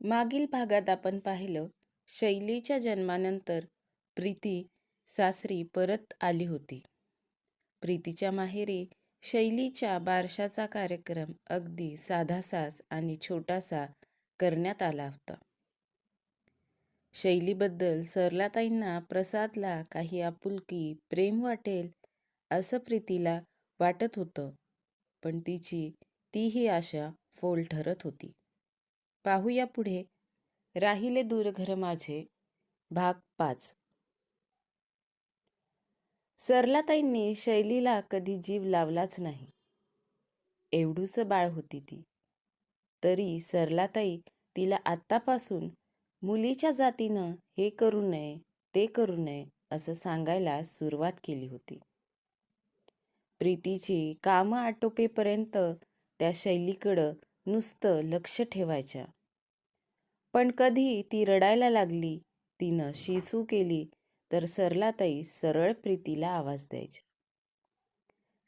मागील भागात आपण पाहिलं शैलीच्या जन्मानंतर प्रीती सासरी परत आली होती. प्रीतीच्या माहेरी शैलीच्या बारशाचा कार्यक्रम अगदी साधासाच आणि छोटासा करण्यात आला होता. शैलीबद्दल सरलाताईंना प्रसादला काही आपुलकी प्रेम वाटेल असं प्रीतीला वाटत होतं पण तिची तीही आशा फोल ठरत होती. पाहूया पुढे. राहिले दूर घर माझे. भाग पाच. सरलाताईंनी शैलीला कधी जीव लावलाच नाही. एवढूस बाळ होती ती. तरी सरलाताई तिला आत्तापासून मुलीच्या जातीनं हे करू नये ते करू नये असं सांगायला सुरुवात केली होती. प्रीतीची कामं आटोपेपर्यंत त्या शैलीकडं नुसतं लक्ष ठेवायच्या. पण कधी ती रडायला लागली तिनं शिसू केली तर सरलाताई सरळ प्रीतीला आवाज द्यायच्या.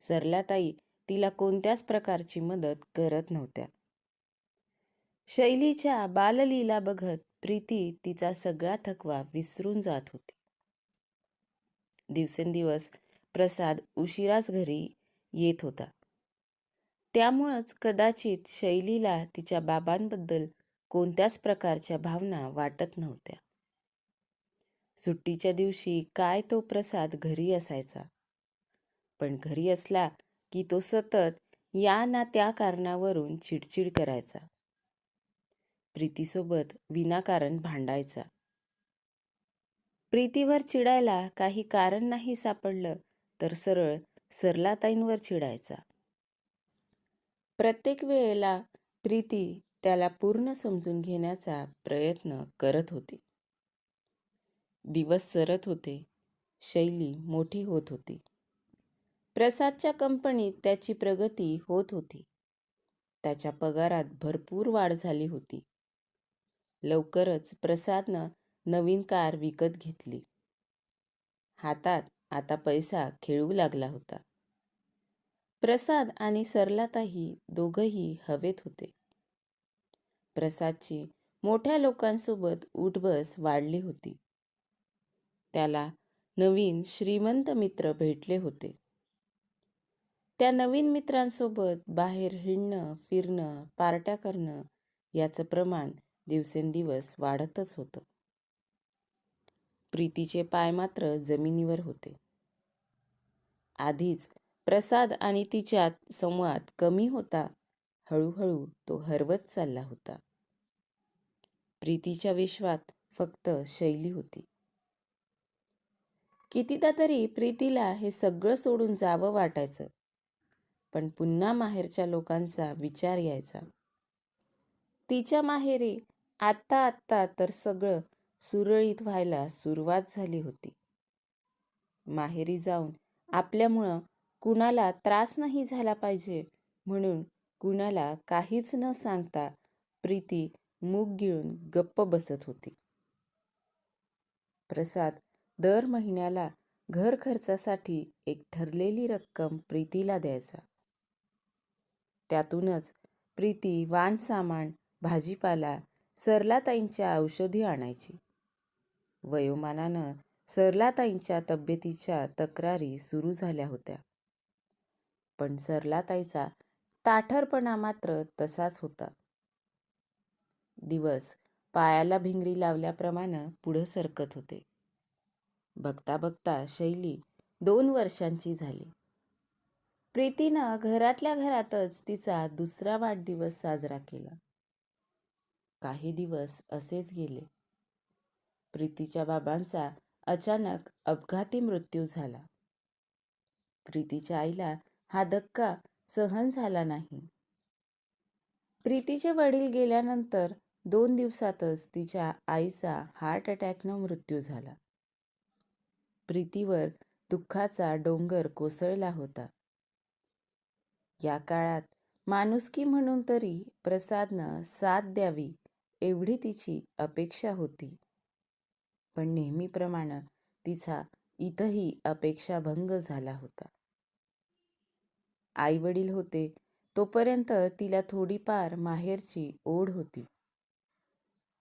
सरलाताई तिला कोणत्याच प्रकारची मदत करत नव्हत्या. शैलीच्या बाललीला बघत प्रीती तिचा सगळा थकवा विसरून जात होती. दिवसेंदिवस प्रसाद उशिराच घरी येत होता. त्यामुळंच कदाचित शैलीला तिच्या बाबांबद्दल कोणत्याच प्रकारच्या भावना वाटत नव्हत्या. सुट्टीच्या दिवशी काय तो प्रसाद घरी असायचा. पण घरी असला की तो सतत या ना त्या कारणावरून चिडचिड करायचा. प्रीतीसोबत विनाकारण भांडायचा. प्रीतीवर चिडायला काही कारण नाही सापडलं तर सरळ सरलाताईंवर चिडायचा. प्रत्येक वेळेला प्रीती त्याला पूर्ण समजून घेण्याचा प्रयत्न करत होती. दिवस सरत होते शैली मोठी होत होती. प्रसादच्या कंपनीत त्याची प्रगती होत होती. त्याच्या पगारात भरपूर वाढ झाली होती. लवकरच प्रसादनं नवीन कार विकत घेतली. हातात आता पैसा खेळू लागला होता. प्रसाद आणि सरलाताही दोघंही हवेत होते. प्रसादची मोठ्या लोकांसोबत उठबस वाढली होती. त्याला नवीन श्रीमंत मित्र भेटले होते. त्या नवीन मित्रांसोबत बाहेर हिंडणं फिरणं पार्ट्या करणं याचं प्रमाण दिवसेंदिवस वाढतच होतं. प्रीतीचे पाय मात्र जमिनीवर होते. आधीच प्रसाद आणि तिच्यात संवाद कमी होता. हळूहळू तो हरवत चालला होता. प्रीतीच्या विश्वात फक्त शैली होती. कितीदा तरी प्रीतीला हे सगळं सोडून जावं वाटायचं पण पुन्हा माहेरच्या लोकांचा विचार यायचा. तिच्या माहेरी आत्ता आत्ता तर सगळं सुरळीत व्हायला सुरुवात झाली होती. माहेरी जाऊन आपल्यामुळं कुणाला त्रास नाही झाला पाहिजे म्हणून कुणाला काहीच न सांगता प्रीती मूग गिळून गप्प बसत होती. प्रसाद दर महिन्याला घर खर्चासाठी एक ठरलेली रक्कम प्रीतीला द्यायचा. त्यातूनच प्रीती वाण सामान भाजीपाला सरलाताईंच्या औषधी आणायची. वयोमानानं सरलाताईंच्या तब्येतीच्या तक्रारी सुरू झाल्या होत्या. पण सरलाताईचा ताठरपणा मात्र तसाच होता. दिवस पायाला भिंगरी लावल्याप्रमाणे पुढं सरकत होते. बघता बघता शैली दोन वर्षांची झाली. प्रीतीनं घरातल्या घरातच तिचा दुसरा वाढदिवस साजरा केला. काही दिवस असेच गेले. प्रीतीच्या बाबांचा अचानक अपघाती मृत्यू झाला. प्रीतीच्या आईला हा धक्का सहन झाला नाही. प्रीतीचे वडील गेल्यानंतर दोन दिवसातच तिच्या आईचा हार्ट अटॅकनं मृत्यू झाला. प्रीतीवर दुःखाचा डोंगर कोसळला होता. या काळात माणुसकी म्हणून तरी प्रसादनं साथ द्यावी एवढी तिची अपेक्षा होती. पण नेहमीप्रमाणे तिचा इथंही अपेक्षाभंग झाला होता. आई वडील होते तोपर्यंत तिला थोडीफार माहेरची ओढ होती.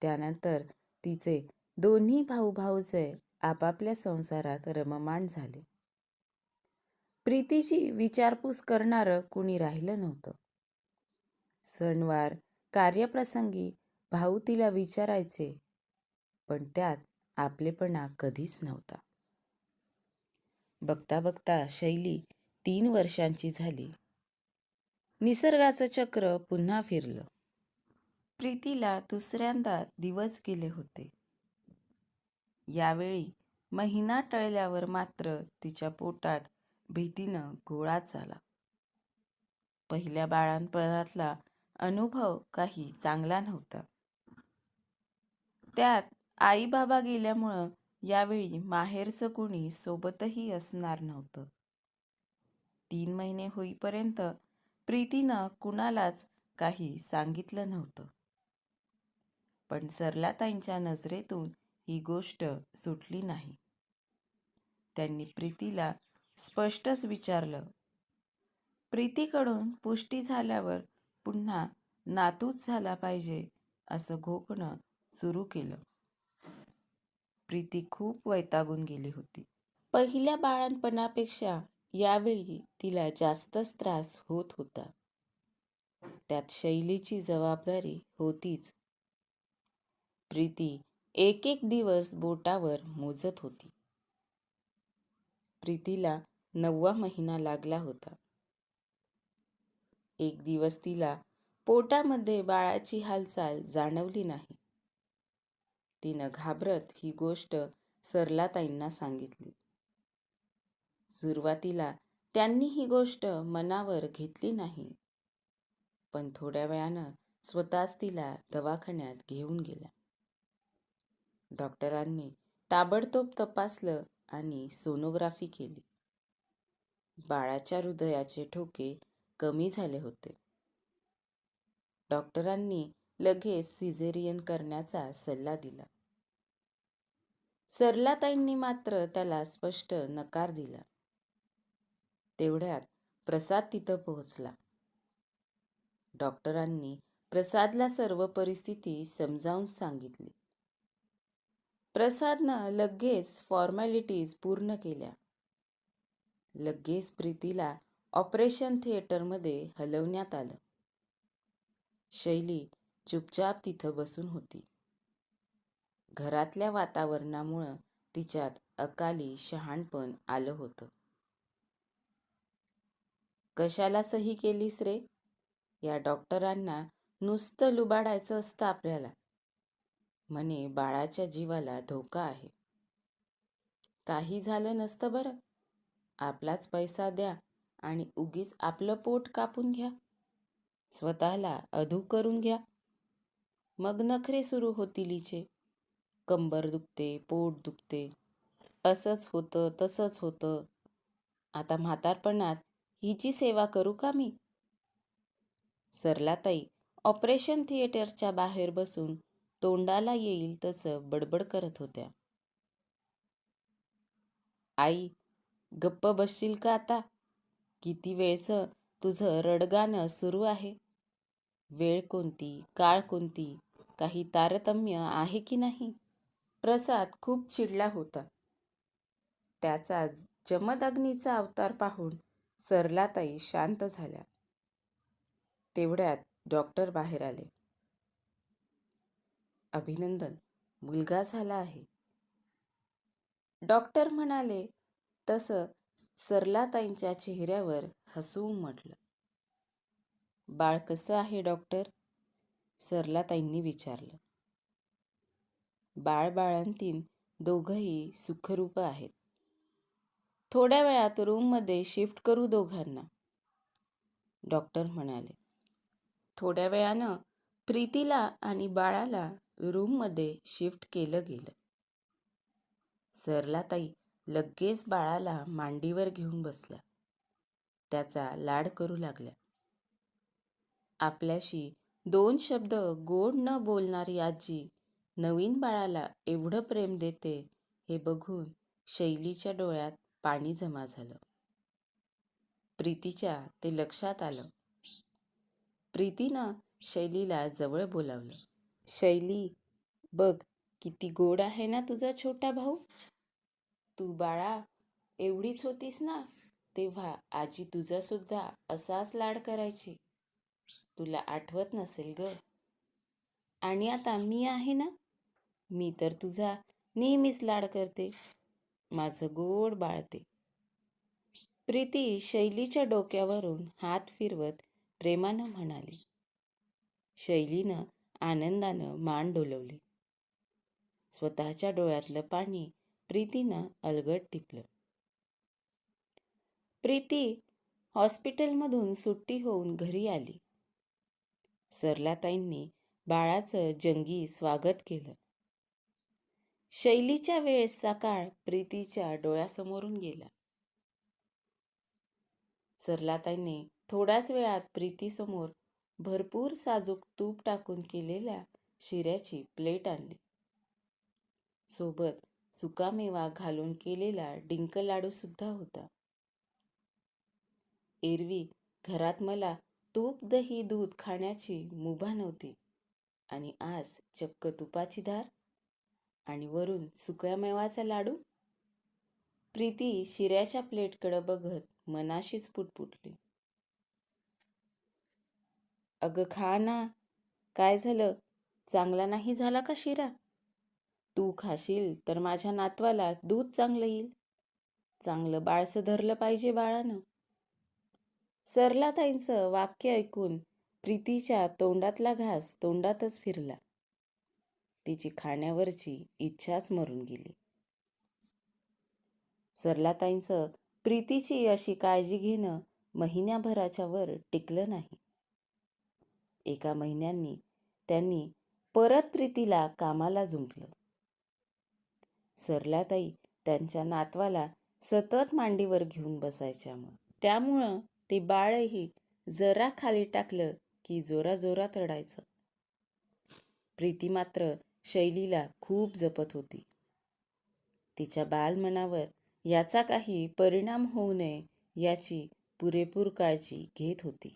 त्यानंतर तिचे दोन्ही भाऊ भाऊचे आपापल्या संसारात रममाण झाले. प्रीतीची विचारपूस करणारं कुणी राहिलं नव्हतं. सणवार कार्यप्रसंगी भाऊ तिला विचारायचे पण त्यात आपलेपणा कधीच नव्हता. बघता बघता शैली तीन वर्षांची झाली. निसर्गाचं चक्र पुन्हा फिरलं. प्रीतीला दुसऱ्यांदा दिवस गेले होते. यावेळी महिना टळल्यावर मात्र तिच्या पोटात भीतीनं गोळा झाला. पहिल्या बाळांपणातला अनुभव काही चांगला नव्हता. त्यात आई बाबा गेल्यामुळं यावेळी माहेरचं कुणी सोबतही असणार नव्हतं. तीन महिने होईपर्यंत प्रीतीनं कुणालाच काही सांगितलं नव्हतं. पण सरलाताईंच्या नजरेतून ही गोष्ट सुटली नाही. त्यांनी प्रीतीला स्पष्टच विचारलं प्रीतीकडून पुष्टी झाल्यावर पुन्हा नातूच झाला पाहिजे असं घोकणं सुरू केलं. प्रीती खूप वैतागून गेली होती. पहिल्या बाळांपणापेक्षा यावेळी तिला जास्तच त्रास होत होता. त्यात शैलीची जबाबदारी होतीच. प्रीती एक एक दिवस बोटावर मोजत होती. प्रीतीला नववा महिना लागला होता. एक दिवस तिला पोटामध्ये बाळाची हालचाल जाणवली नाही. तिनं घाबरत ही गोष्ट सरलाताईंना सांगितली. सुरुवातीला त्यांनी ही गोष्ट मनावर घेतली नाही. पण थोड्या वेळानं स्वतःच तिला दवाखान्यात घेऊन गेल्या डॉक्टरांनी ताबडतोब तपासलं आणि सोनोग्राफी केली. बाळाच्या हृदयाचे ठोके कमी झाले होते. डॉक्टरांनी लगेच सिझेरियन करण्याचा सल्ला दिला. सरलाताईंनी मात्र त्याला स्पष्ट नकार दिला. तेवढ्यात प्रसाद तिथं पोहोचला. डॉक्टरांनी प्रसादला सर्व परिस्थिती समजावून सांगितली. प्रसादनं लगेच फॉर्मॅलिटीज पूर्ण केल्या. लगेच प्रीतीला ऑपरेशन थिएटरमध्ये हलवण्यात आलं. शैली चुपचाप तिथं बसून होती. घरातल्या वातावरणामुळं तिच्यात अकाली शहाणपण आलं होतं. कशाला सही केलीस रे? या डॉक्टरांना नुसतं लुबाडायचं असतं आपल्याला. म्हणे बाळाच्या जीवाला धोका आहे. काही झालं नसतं बरं. आपलाच पैसा द्या आणि उगीच आपलं पोट कापून घ्या. स्वतःला अधू करून घ्या. मग नखरे सुरू होतील हिचे. कंबर दुखते पोट दुखते. असंच होतं तसंच होतं. आता म्हातारपणात हिची सेवा करू का मी? सरलाताई ऑपरेशन थिएटरच्या बाहेर बसून तोंडाला येईल तसं बडबड करत होत्या. आई गप्प बसशील का आता? किती वेळचं तुझं रडगाणं सुरू आहे? वेळ कोणती काळ कोणती काही तारतम्य आहे की नाही? प्रसाद खूप चिडला होता. त्याचा जमदग्नीचा अवतार पाहून सरलाताई शांत झाल्या. तेवढ्यात डॉक्टर बाहेर आले. अभिनंदन मुलगा झाला आहे. डॉक्टर म्हणाले तसं सरलाताईंच्या चेहऱ्यावर हसू म्हटलं. बाळ कसं आहे डॉक्टर? सरलाताईंनी विचारलं. बाळ बाळांतीन दोघंही सुखरूप आहेत. थोड्या वेळात रूममध्ये शिफ्ट करू दोघांना. डॉक्टर म्हणाले थोड्या वेळानं प्रीतीला आणि बाळाला रूममध्ये शिफ्ट केलं गेलं. सरला ताई लगेच बाळाला मांडीवर घेऊन बसल्या त्याचा लाड करू लागल्या. आपल्याशी दोन शब्द गोड न बोलणारी आजी नवीन बाळाला एवढं प्रेम देते हे बघून शैलीच्या डोळ्यात पाणी जमा झालं. प्रीतीच्या ते लक्षात आलं. प्रीतीनं शैलीला जवळ बोलावलं. शैली बघ किती गोड आहे ना तुझा छोटा भाऊ. तू बाळा एवढीच होतीस ना तेव्हा आजी तुझा सुद्धा असाच लाड करायची. तुला आठवत नसेल ग. आणि आता मी आहे ना मी तर तुझा नेहमीच लाड करते. माझं गोड बाळते. प्रीती शैलीच्या डोक्यावरून हात फिरवत प्रेमानं म्हणाली. शैलीनं आनंदानं मान डोलवली. स्वतःच्या डोळ्यातलं पाणी प्रीतीनं अलगट टिपलं. प्रीती हॉस्पिटलमधून सुट्टी होऊन घरी आली. सरलाताईंनी बाळाचं जंगी स्वागत केलं. शैलीच्या वेळेसचा काळ प्रीतीच्या डोळ्यासमोरून गेला. सरलाताईने थोड्याच वेळात प्रीतीसमोर भरपूर साजूक तूप टाकून केलेल्या शिऱ्याची प्लेट आणली. सोबत सुकामेवा घालून केलेला डिंक लाडू सुद्धा होता. एरवी घरात मला तूप दही दूध खाण्याची मुभा नव्हती आणि आज चक्क तुपाची धार आणि वरून सुक्यामेवाचा लाडू? प्रीती शिऱ्याच्या प्लेटकडं बघत मनाशीच पुटपुटली. अगं खा ना. काय झालं? चांगला नाही झाला का शिरा? तू खाशील तर माझ्या नातवाला दूध चांगलं येईल. चांगलं बाळसं धरलं पाहिजे बाळानं. सरला ताईंचं वाक्य ऐकून प्रीतीच्या तोंडातला घास तोंडातच फिरला. तिची खाण्यावरची इच्छाच मरून गेली. सरलाताईंचं प्रीतीची अशी काळजी घेणं महिन्याभराच्या वर टिकलं नाही. एका महिन्यांनी त्यांनी परत प्रीतीला कामाला जुंपलं सरलाताई त्यांच्या नातवाला सतत मांडीवर घेऊन बसायच्या मग त्यामुळं ते बाळही जरा खाली टाकलं की जोराजोरात रडायचं. प्रीती मात्र शैलीला खूप जपत होती. तिच्या बालमनावर याचा काही परिणाम होऊ नये याची पुरेपूर काळजी घेत होती.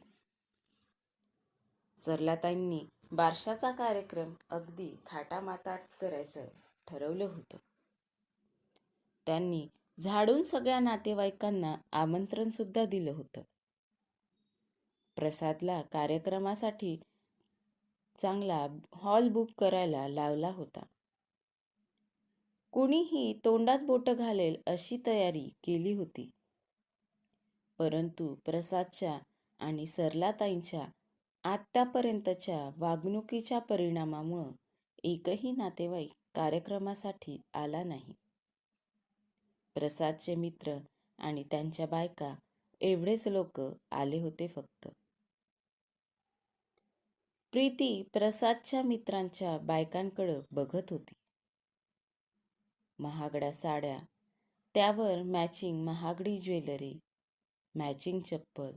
सरलाताईंनी बारशाचा कार्यक्रम अगदी थाटामाताट करायचं ठरवलं होतं. त्यांनी झाडून सगळ्या नातेवाईकांना आमंत्रण सुद्धा दिलं होतं. प्रसादला कार्यक्रमासाठी चांगला हॉल बुक करायला लावला होता. कुणीही तोंडात बोट घालेल अशी तयारी केली होती. परंतु प्रसादच्या आणि सरलाताईंच्या आत्तापर्यंतच्या वागणुकीच्या परिणामामुळं एकही नातेवाईक कार्यक्रमासाठी आला नाही. प्रसादचे मित्र आणि त्यांच्या बायका एवढेच लोक आले होते फक्त. प्रीती प्रसादच्या मित्रांच्या बायकांकडं बघत होती. महागड्या साड्या त्यावर मॅचिंग महागडी ज्वेलरी मॅचिंग चप्पल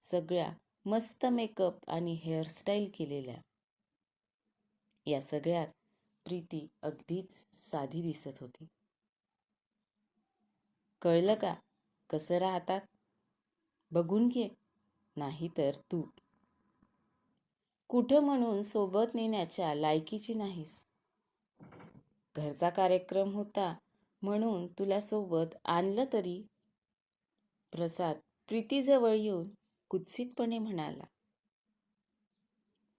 सगळ्या मस्त मेकअप आणि हेअरस्टाईल केलेल्या. या सगळ्यात प्रीती अगदीच साधी दिसत होती. कळलं का? कसं राहतात? बघून घे. नाही तर तू कुठं म्हणून सोबत नेण्याच्या लायकीची नाहीस. घरचा कार्यक्रम होता म्हणून तुला सोबत आणलं तरी? प्रसाद प्रीतीजवळ येऊन कुत्सितपणे म्हणाला.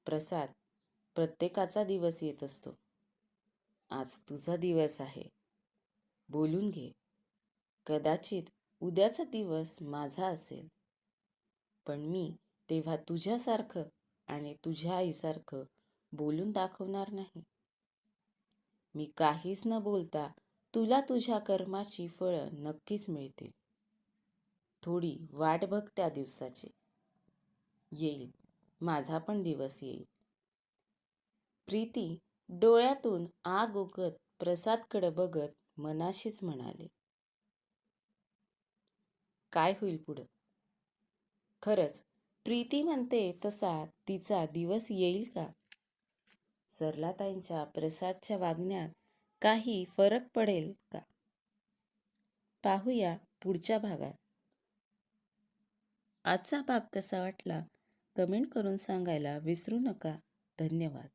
प्रसाद प्रत्येकाचा दिवस येत असतो. आज तुझा दिवस आहे. बोलून घे. कदाचित उद्याचा दिवस माझा असेल. पण मी तेव्हा तुझ्यासारखं आणि तुझ्या आईसारखं बोलून दाखवणार नाही. मी काहीच न बोलता तुला तुझ्या कर्माची फळं नक्कीच मिळतील. थोडी वाट बघ त्या दिवसाची. येईल. माझा पण दिवस येईल. प्रीती डोळ्यातून आग उगत प्रसादकडे बघत मनाशीच म्हणाले. काय होईल पुढं? खरंच प्रीती म्हणते तसा तिचा दिवस येईल का? सरलाताईंच्या प्रसादच्या वागण्यात काही फरक पडेल का? पाहूया पुढच्या भागात. आजचा भाग कसा वाटला? कमेंट करून सांगायला विसरू नका. धन्यवाद.